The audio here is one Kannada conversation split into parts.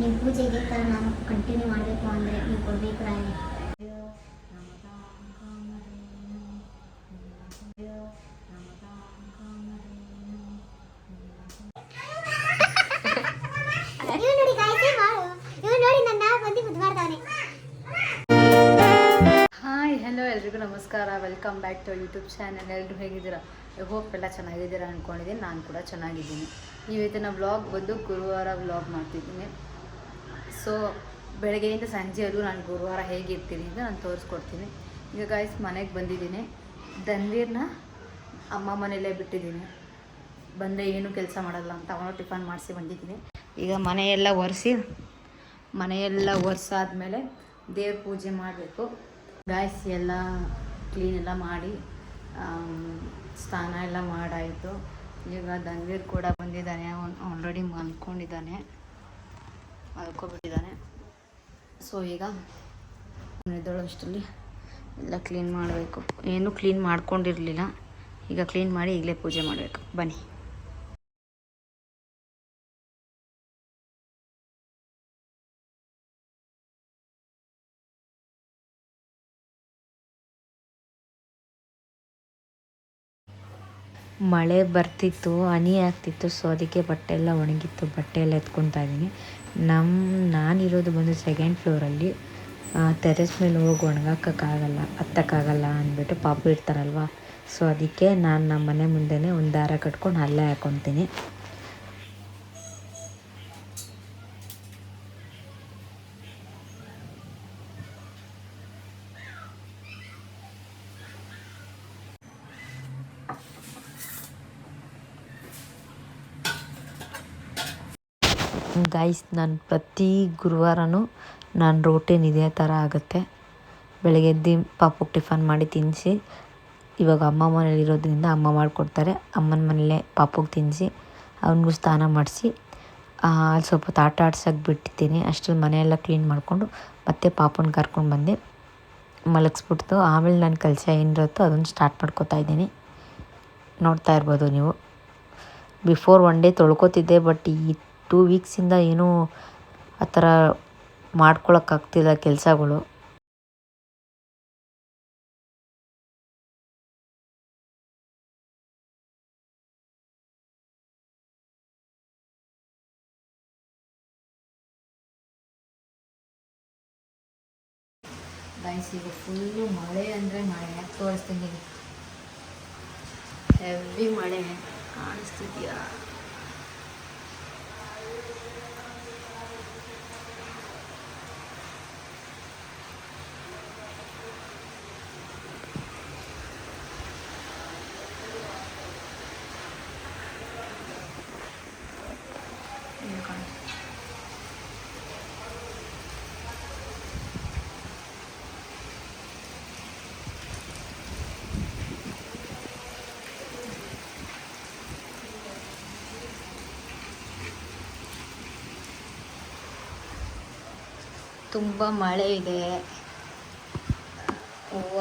ನಿಮ್ಮ ಪೂಜೆ ಇದೇ ನಾನು ಕಂಟಿನ್ಯೂ ಮಾಡಬೇಕು ಅಂದರೆ ನೀವು ಕೊಡಬೇಕು ಹಾಯ್ ಹಲೋ ಎಲ್ರಿಗೂ ನಮಸ್ಕಾರ. Welcome back to YouTube channel ಎಲ್ಲರೂ ಹೇಗಿದ್ದೀರಾ? ಹೋಪ್ ಎಲ್ಲ ಚೆನ್ನಾಗಿದ್ದೀರಾ ಅಂದ್ಕೊಂಡಿದ್ದೀನಿ ನಾನು ಕೂಡ ಚೆನ್ನಾಗಿದ್ದೀನಿ. ಇವತ್ತಿನ ವ್ಲಾಗ್ ಬಂದು ಗುರುವಾರ ವ್ಲಾಗ್ ಮಾಡ್ತಿದ್ದೀನಿ. ಸೊ ಬೆಳಗ್ಗೆಯಿಂದ ಸಂಜೆವರೆಗೂ ನಾನು ಗುರುವಾರ ಹೇಗಿರ್ತೀನಿ ಅಂತ ನಾನು ತೋರಿಸ್ಕೊಡ್ತೀನಿ. ಈಗ ಗಾಯ್ಸ್ ಮನೆಗೆ ಬಂದಿದ್ದೀನಿ. ದನ್ವೀರ್ನ ಅಮ್ಮ ಮನೆಯಲ್ಲೇ ಬಿಟ್ಟಿದ್ದೀನಿ. ಬಂದರೆ ಏನೂ ಕೆಲಸ ಮಾಡಲ್ಲ ಅಂತ ಅವನು ಟಿಫನ್ ಮಾಡಿಸಿ ಬಂದಿದ್ದೀನಿ. ಈಗ ಮನೆಯೆಲ್ಲ ಒರೆಸಿ, ಮನೆಯೆಲ್ಲ ಒರೆಸಾದ್ಮೇಲೆ ದೇವ್ರ ಪೂಜೆ ಮಾಡಬೇಕು. ಗಾಯ್ಸ್ ಎಲ್ಲ ಕ್ಲೀನ್ ಎಲ್ಲ ಮಾಡಿ ಸ್ನಾನ ಎಲ್ಲ ಮಾಡಾಯಿತು. ಈಗ ಧನ್ವೀರ್ ಕೂಡ ಬಂದಿದ್ದಾನೆ. ಅವನು ಆಲ್ರೆಡಿ ಮಲ್ಕೊಂಡಿದ್ದಾನೆ. ಮಲ್ಕೊಬಿಟ್ಟಿದ್ದಾನೆ ಸೊ ಈಗ ಎದ್ದಳು ಅಷ್ಟರಲ್ಲಿ ಎಲ್ಲ ಕ್ಲೀನ್ ಮಾಡಬೇಕು. ಏನೂ ಕ್ಲೀನ್ ಮಾಡ್ಕೊಂಡಿರಲಿಲ್ಲ. ಈಗ ಕ್ಲೀನ್ ಮಾಡಿ ಈಗಲೇ ಪೂಜೆ ಮಾಡಬೇಕು. ಬನ್ನಿ. ಮಳೆ ಬರ್ತಿತ್ತು, ಹನಿ ಆಗ್ತಿತ್ತು, ಸೊ ಅದಕ್ಕೆ ಬಟ್ಟೆ ಎಲ್ಲ ಒಣಗಿತ್ತು. ಬಟ್ಟೆ ಎಲ್ಲ ಎತ್ಕೊತಾ ಇದ್ದೀನಿ. ನಮ್ಮ ನಾನಿರೋದು ಬಂದು ಸೆಕೆಂಡ್ ಫ್ಲೋರಲ್ಲಿ ಟೆರೆಸ್ ಮೇಲೆ ಹೋಗಿ ಒಣಗಾಕೋಕ್ಕಾಗಲ್ಲ, ಹತ್ತಕ್ಕಾಗಲ್ಲ ಅಂದ್ಬಿಟ್ಟು ಪಾಪು ಇರ್ತಾರಲ್ವ? ಸೊ ಅದಕ್ಕೆ ನಾನು ನಮ್ಮ ಮನೆ ಮುಂದೆನೇ ಒಂದು ದಾರ ಕಟ್ಕೊಂಡು ಅಲ್ಲೇ ಹಾಕೊತೀನಿ. ಗೈಸ್, ನಾನು ಪ್ರತಿ ಗುರುವಾರನೂ ನಾನು ರೂಟೀನ್ ಇದೇ ಥರ ಆಗುತ್ತೆ. ಬೆಳಗ್ಗೆ ಎದ್ದು ಪಾಪುಗೆ ಟಿಫನ್ ಮಾಡಿ ತಿನ್ನಿಸಿ ಇವಾಗ ಅಮ್ಮ ಮನೇಲಿ ಇರೋದ್ರಿಂದ ಅಮ್ಮ ಮಾಡಿಕೊಡ್ತಾರೆ. ಅಮ್ಮನ ಮನೆಯಲ್ಲೇ ಪಾಪುಗೆ ತಿನ್ನಿಸಿ ಅವನಿಗೂ ಸ್ನಾನ ಮಾಡಿಸಿ ಅಲ್ಲಿ ಸ್ವಲ್ಪ ಹೊತ್ತು ಆಟ ಆಡ್ಸೋಕೆ ಬಿಟ್ಟಿದ್ದೀನಿ. ಅಷ್ಟರಲ್ಲಿ ಮನೆಯೆಲ್ಲ ಕ್ಲೀನ್ ಮಾಡಿಕೊಂಡು ಮತ್ತೆ ಪಾಪುನ ಕರ್ಕೊಂಡು ಬಂದೆ. ಮಲಗಿಸ್ಬಿಡ್ತು. ಆಮೇಲೆ ನನ್ನ ಕೆಲಸ ಏನಿರುತ್ತೋ ಅದನ್ನು ಸ್ಟಾರ್ಟ್ ಮಾಡ್ಕೋತಾ ಇದ್ದೀನಿ. ನೋಡ್ತಾ ಇರ್ಬೋದು ನೀವು. ಬಿಫೋರ್ ಒನ್ ಡೇ ತೊಳ್ಕೊತಿದ್ದೆ ಬಟ್ ಈ ಟೂ ವೀಕ್ಸಿಂದ ಏನೂ ಆ ಥರ ಮಾಡ್ಕೊಳಕ್ಕಾಗ್ತಿಲ್ಲ ಕೆಲಸಗಳು ಗೈಸ್ ಈಗ ಫುಲ್ಲು ಮಳೆ ಅಂದರೆ ಮಳೆ ತೋರಿಸ್ತೀನಿ ಹೆವಿ ಮಳೆ ಕಾಣಿಸ್ತಿದ್ಯಾ ಇಲ್ಲಿ ಕಾಣಿಸ್ತಿದೆ. ತುಂಬ ಮಳೆ ಇದೆ. ಹೂವ.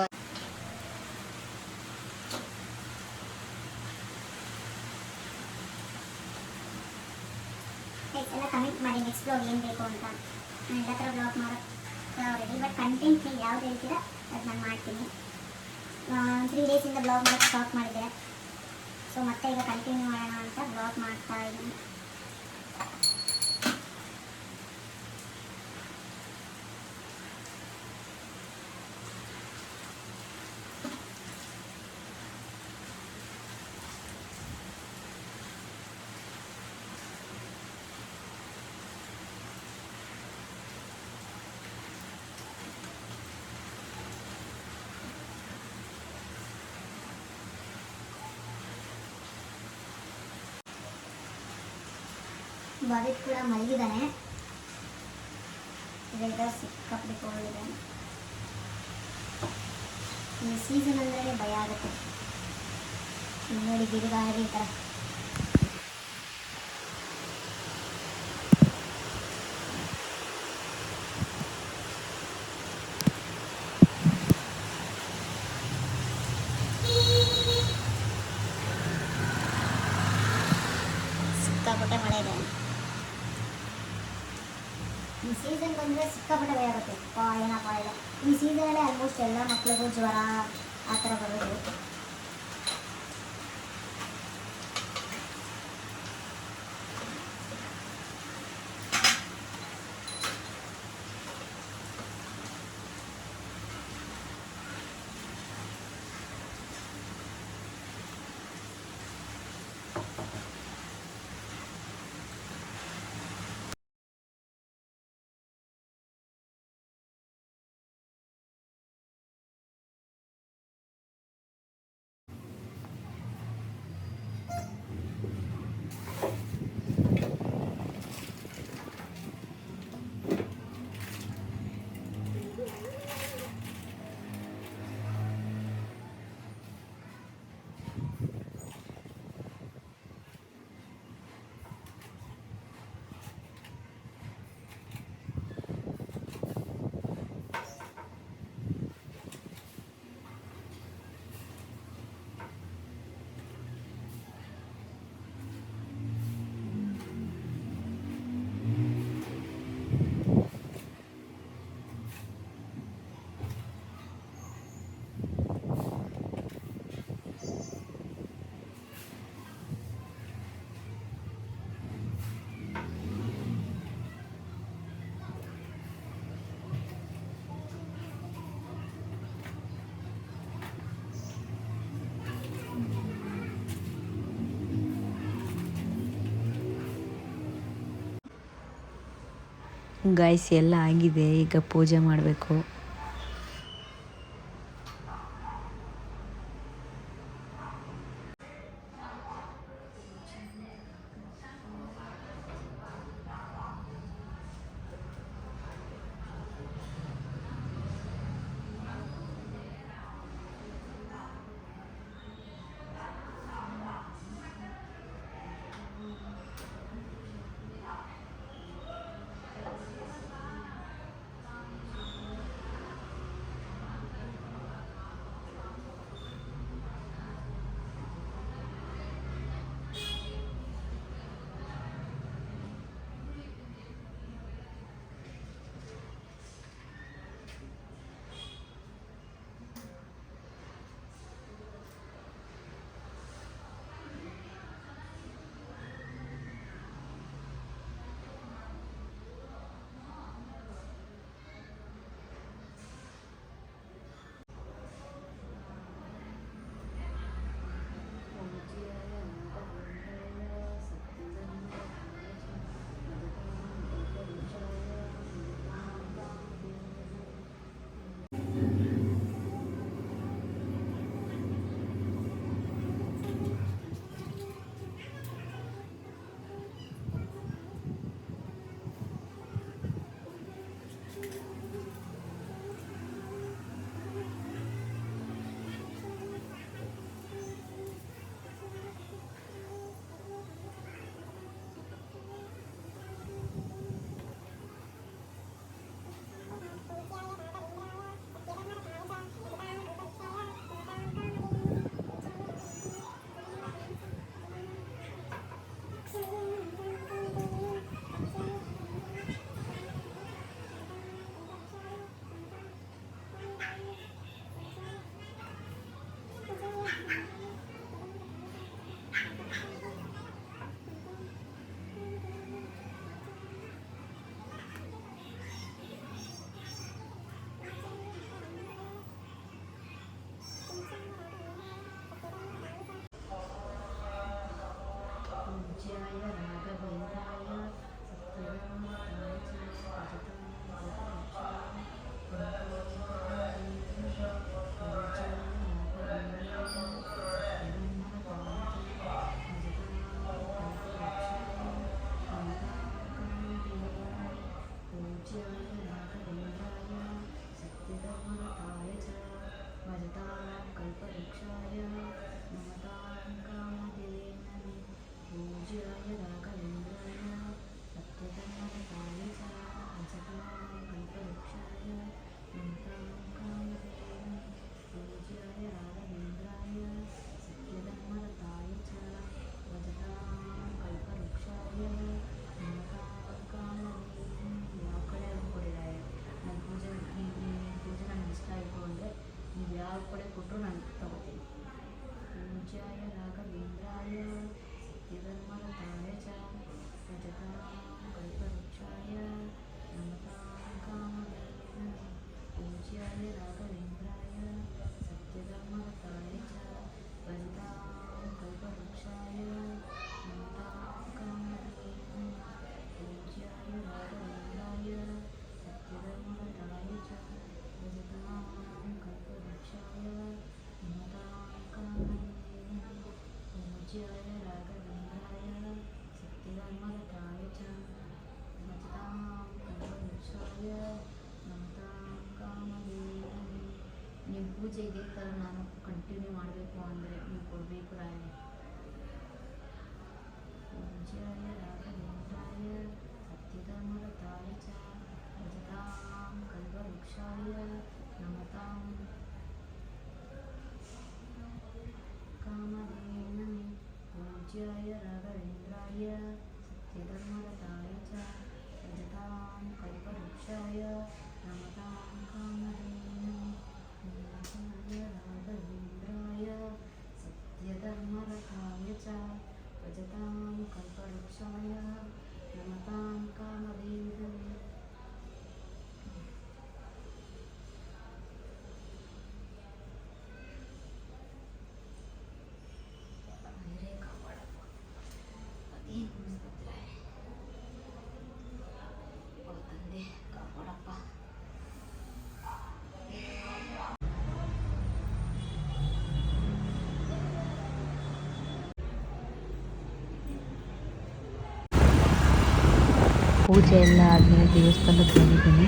ಎಲ್ಲ ಕಮೆಂಟ್ ಮಾಡಿ ನೆಕ್ಸ್ಟ್ ಬ್ಲಾಗ್ ಏನು ಬೇಕು ಅಂತ. ನಾನು ಎಲ್ಲ ಥರ ಬ್ಲಾಗ್ ಮಾಡೋಕ್ಕೆ ರೆಡಿ ಬಟ್ ಕಂಟೆಂಟ್ ನೀವು ಯಾವ್ದು ಹೇಳ್ತೀರಾ, ಅದು ನಾನು ಮಾಡ್ತೀನಿ. ತ್ರೀ ಡೇಸಿಂದ ಬ್ಲಾಗ್ ಮಾಡೋಕ್ಕೆ ಸ್ಟಾಪ್ ಮಾಡಿದೆ ಸೊ ಮತ್ತೆ ಈಗ ಕಂಟಿನ್ಯೂ ಮಾಡೋಣ ಅಂತ ಬ್ಲಾಗ್ ಮಾಡ್ತಾ ಇದ್ದೀನಿ. ಭವಿತ್ ಕೂಡ ಮಲಗಿದ್ದಾನೆ ವೆದರ್ ಸಿಕ್ಕಾಪಟ್ಟೆ ಕೋಲ್ಡ್ ಇದೆ ಈ ಸೀಸನ್ ಅಂದರೆ ಭಯ ಆಗುತ್ತೆ ಇಲ್ಲಿ ನೋಡಿ ಗಿಡಗಾರಿ ಈ ಥರ ಸಿಕ್ಕಾಪಟ್ಟೆ ಮಳೆ ಇದೆ ಈ ಸೀಸನ್ ಬಂದರೆ ಸಿಕ್ಕಾಪಟ್ಟೆ ಭಯ ಆಗುತ್ತೆ ಏನಪ್ಪ ಇಲ್ಲ ಈ ಸೀಸನಲ್ಲೇ ಆಲ್ಮೋಸ್ಟ್ ಎಲ್ಲ ಮಕ್ಳಿಗೂ ಜ್ವರ, ಆ ಥರ ಬರೋದು. ಗಾಯ್ಸ್ ಎಲ್ಲ ಆಗಿದೆ ಈಗ ಪೂಜೆ ಮಾಡಬೇಕು. ಪೂಜೆ ಇದೇ ಥರ ನಾನು ಕಂಟಿನ್ಯೂ ಪೂಜೆ ಎಲ್ಲ ಆದಮೇಲೆ ದೇವಸ್ಥಾನಕ್ಕೆ ಬಂದಿದ್ದೀನಿ.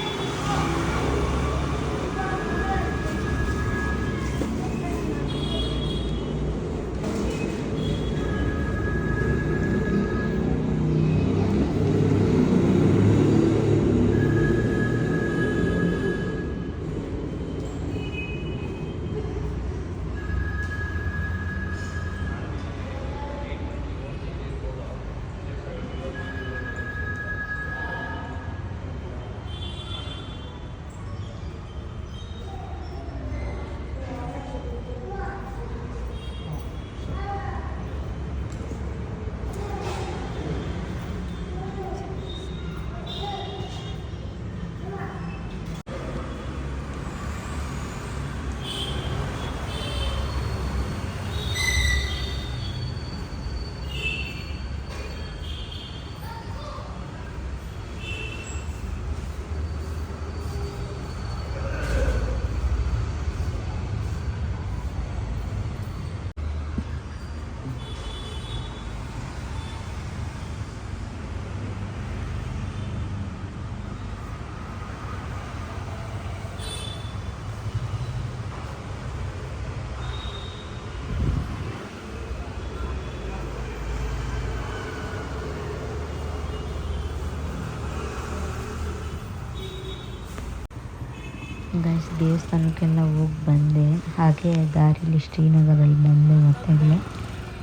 ಗೈಸ್ ದೇವಸ್ಥಾನಕ್ಕೆಲ್ಲ ಹೋಗಿ ಬಂದೆ. ಹಾಗೆ ದಾರಿಲಿ ಶ್ರೀನಗರಲ್ಲಿ ಬಂದೆ ಮತ್ತೆ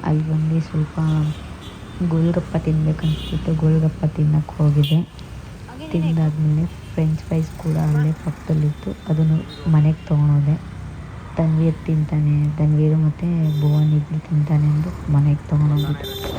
ಅಲ್ಲಿ ಬಂದು ಸ್ವಲ್ಪ ಗೋಲ್ಗಪ್ಪ ತಿನ್ಬೇಕನ್ಸ್ಬಿಟ್ಟು ಗೋಲ್ಗಪ್ಪ ತಿನ್ನಕ್ಕೆ ಹೋಗಿದೆ ತಿಂದಾದ್ಮೇಲೆ ಫ್ರೆಂಚ್ ಫ್ರೈಸ್ ಕೂಡ ಅಲ್ಲೇ ಪಕ್ಕದಲ್ಲಿತ್ತು. ಅದನ್ನು ಮನೆಗೆ ತೊಗೊಂಡೋದೆ. ತನ್ವೀರ್ ತಿಂತಾನೆ, ತನ್ವೀರು ಮತ್ತು ಭುವನ್ ಇಡ್ಲಿ ತಿಂತಾನೆ ಅಂದು ಮನೆಗೆ ತೊಗೊಂಡೋಗಿದ್ದೆ.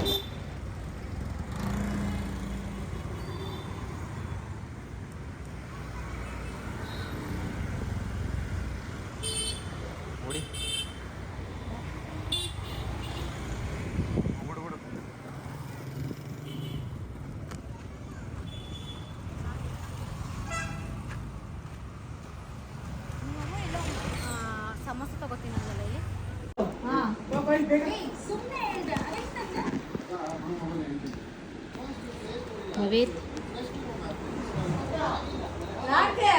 ಯಾಕೆ?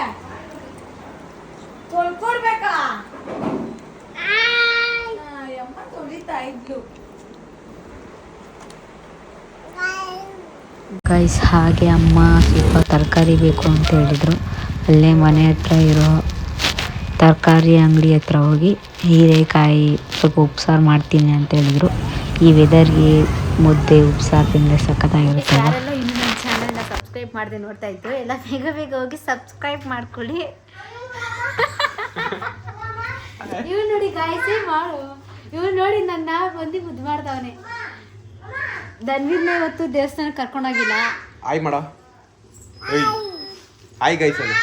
ತೊಳ್ಕೊಡ್ಬೇಕಾ ಅಮ್ಮ ತೊಳಿತಾ ಇದ್ಲು. ಗೈಸ್ ಹಾಗೆ ಅಮ್ಮ ಸ್ವಲ್ಪ ತರಕಾರಿ ಬೇಕು ಅಂತ ಹೇಳಿದರು. ಅಲ್ಲೇ ಮನೆ ಹತ್ರ ಇರೋ ತರಕಾರಿ ಅಂಗಡಿ ಹತ್ರ ಹೋಗಿ ಹೀರೆಕಾಯಿ ಸ್ವಲ್ಪ ಉಪ್ಸಾರು ಮಾಡ್ತೀನಿ ಅಂತ ಹೇಳಿದರು. ಈ ವೆದರ್ಗೆ ಮುದ್ದೆ ಉಪ್ಸಾರು ತಿಂದರೆ ಸಖತ್ತಾಗಿರುತ್ತಲ್ಲ ಯಾರೆಲ್ಲ ಇನ್ನು ನನ್ನ ಚಾನಲ್ನ ಸಬ್ಸ್ಕ್ರೈಬ್ ಮಾಡಿದೆ ನೋಡ್ತಾ ಇದ್ದು. ಎಲ್ಲ ಬೇಗ ಬೇಗ ಹೋಗಿ ಸಬ್ಸ್ಕ್ರೈಬ್ ಮಾಡ್ಕೊಳ್ಳಿ. ಇವ್ ನೋಡಿ ಗಾಯಸಿ ಮಾಡು? ಇವ್ ನೋಡಿ ನನ್ನ ಬಂದು ಮುದ್ದು ಮಾಡ್ದವನೆ ದನ್ವಿನ ಇವತ್ತು ದೇವಸ್ಥಾನಕ್ಕೆ ಕರ್ಕೊಂಡೋಗಿಲ್ಲ ಆಯ್ ಮಾಡ. ಆಯ್ ಗೈಸ್ ಅಲ್ಲಿ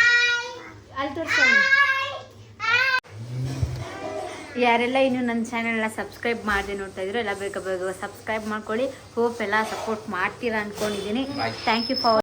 ಯಾರೆಲ್ಲ ಇನ್ನು ನನ್ನ ಚಾನೆಲ್ನ ಸಬ್ಸ್ಕ್ರೈಬ್ ಮಾಡಿದೆ ನೋಡ್ತಾ ಇದ್ರು ಎಲ್ಲ ಬೇಗ ಬೇಗ ಸಬ್ಸ್ಕ್ರೈಬ್ ಮಾಡ್ಕೊಳ್ಳಿ. ಹೋಪ್ ಎಲ್ಲ ಸಪೋರ್ಟ್ ಮಾಡ್ತೀರಾ ಅನ್ಕೊಂಡಿದ್ದೀನಿ. Thank you for